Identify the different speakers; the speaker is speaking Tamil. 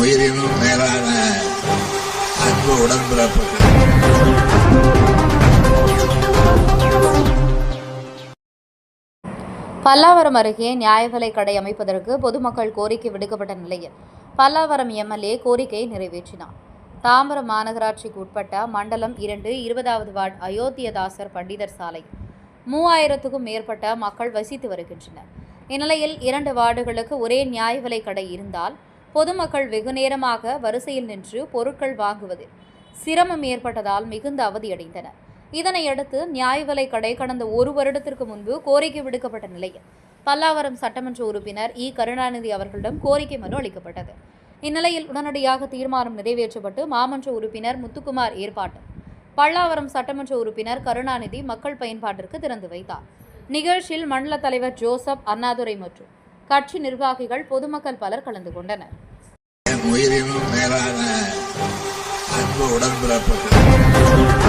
Speaker 1: உயிரினும் மேலான அன்பு உடன்பிறப்புகள்.
Speaker 2: பல்லாவரம் அருகே நியாய விலைக் கடை அமைப்பதற்கு பொதுமக்கள் கோரிக்கை விடுக்கப்பட்ட நிலையில் பல்லாவரம் எம்எல்ஏ கோரிக்கையை நிறைவேற்றினார். தாம்பரம் மாநகராட்சிக்கு உட்பட்ட மண்டலம் இரண்டு இருபதாவது வார்டு அயோத்தியதாசர் பண்டிதர் சாலை. மூவாயிரத்துக்கும் மேற்பட்ட மக்கள் வசித்து வருகின்றனர். இந்நிலையில் இரண்டு வார்டுகளுக்கு ஒரே நியாய விலைக் கடை இருந்தால் பொதுமக்கள் வெகுநேரமாக வரிசையில் நின்று பொருட்கள் வாங்குவதில் சிரமம் ஏற்பட்டதால் மிகுந்த அவதியடைந்தனர் இதனையடுத்து நியாய விலை கடை கடந்த ஒரு வருடத்திற்கு முன்பு கோரிக்கை விடுக்கப்பட்ட நிலையில் பல்லாவரம் சட்டமன்ற உறுப்பினர் இ. கருணாநிதி அவர்களிடம் கோரிக்கை மனு அளிக்கப்பட்டது. இந்நிலையில் உடனடியாக தீர்மானம் நிறைவேற்றப்பட்டு மாமன்ற உறுப்பினர் முத்துக்குமார் ஏற்பாட்டு பல்லாவரம் சட்டமன்ற உறுப்பினர் கருணாநிதி மக்கள் பயன்பாட்டிற்கு திறந்து வைத்தார். நிகழ்ச்சியில் மண்டல தலைவர் ஜோசப் அண்ணாதுரை மற்றும் கட்சி நிர்வாகிகள் பொதுமக்கள் பலர் கலந்து கொண்டனர்.
Speaker 1: உயிரினும் மேலான அன்பு உடன்பிறப்புகள்